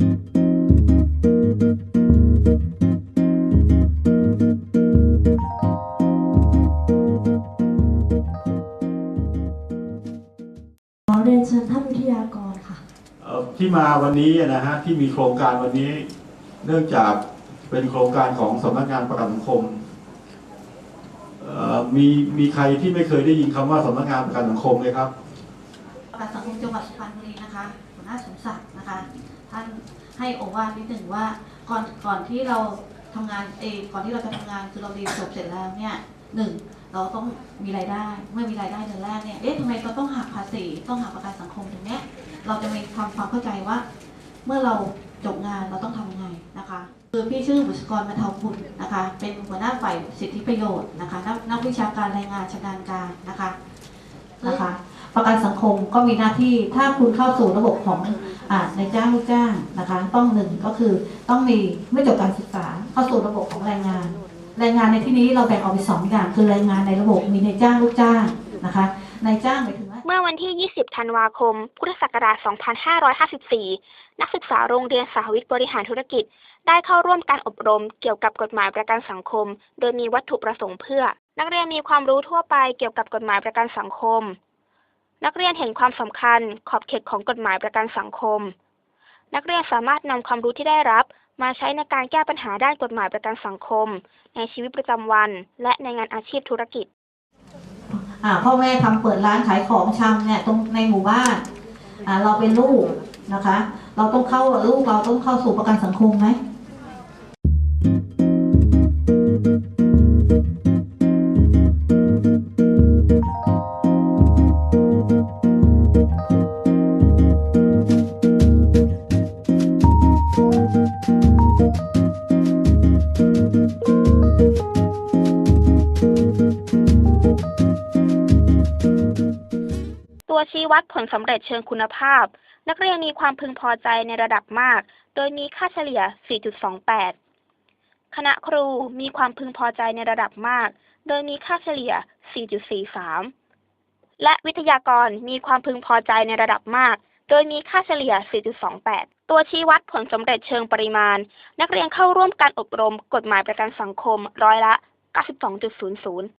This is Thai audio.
ขอเรียนเชิญท่านวิทยากรค่ะเอ่อที่มาวันนี้นะฮะที่มีโครงการวันนี้ เนื่องจากเป็นโครงการของสำนักงานประกันสังคมเอ่อมีมีใครที่ไม่เคยได้ยินคำว่าสำนักงานประกันสังคมเลยครับประกันสังคมจังหวัดสุพรรณบุรีนะคะหัวห นาสมศักดิ์นะคะ ท่านให้โอวาทนิดหนึ่งว่าก่อนก่อนที่เราทำงานเอก่อนที่เราจะทำงานคือเราเรียนจบเสร็จแล้วเนี่ยหนึ่งเราต้องมีรายได้ เมื่อมีรายได้เดือนแรกเนี่ยเอ๊ะทำไมเราต้องหักภาษีต้องหักประกันสังคมตรงเนี้ยเราจะมีความความเข้าใจว่า เมื่อเราจบงานเราต้องทำยังไงนะคะคือพี่ชื่อบุษกรบรรเทาบุญนะคะ เป็นหัวหน้าฝ่ายสิทธิประโยชน์นะคะนักนักวิชาการแรงงานชำนาญการนะคะนะคะ ประกันสังคมก็มีหน้าที่ถ้าคุณเข้าสู่ระบบของอในจ้างลูกจ้างนะคะ ต้องหนึ่งก็คือต้องมีไม่จบการศึกษาเข้าสู่ระบบของแรงงาน แรงงานในที่นี้เราแบ่งออกเป็นสองอย่างคือแรงงานในระบบมีในจ้างลูกจ้างนะคะในจ้างหมายถึงว่าเมื่อวันที่ 20 ธันวาคม พุทธศักราช 2554 นักศึกษาโรงเรียนสาวิทบริหารธุรกิจ ได้เข้าร่วมการอบรมเกี่ยวกับกฎหมายประกันสังคม โดยมีวัตถุประสงค์เพื่อ นักเรียนมีความรู้ทั่วไปเกี่ยวกับกฎหมายประกันสังคม นักเรียนเห็นความสำคัญขอบเขตของกฎหมายประกันสังคม นักเรียนสามารถนำความรู้ที่ได้รับมาใช้ในการแก้ปัญหาด้านกฎหมายประกันสังคม ในชีวิตประจำวัน และในงานอาชีพธุรกิจพ่อแม่ทำเปิดร้านขายของชำเนี่ยตรงในหมู่บ้านเราเป็นลูกนะคะ เราต้องเข้าลูกเราต้องเข้าสู่ประกันสังคมไหม ตัวชี้วัดผลสำเร็จเชิงคุณภาพ นักเรียนมีความพึงพอใจในระดับมาก โดยมีค่าเฉลี่ย 4.28 คณะครูมีความพึงพอใจในระดับมาก โดยมีค่าเฉลี่ย 4.43 และวิทยากรมีความพึงพอใจในระดับมาก โดยมีค่าเฉลี่ย 4.28 ตัวชี้วัดผลสำเร็จเชิงปริมาณ นักเรียนเข้าร่วมการอบรมกฎหมายประกันสังคมร้อยละ 92.00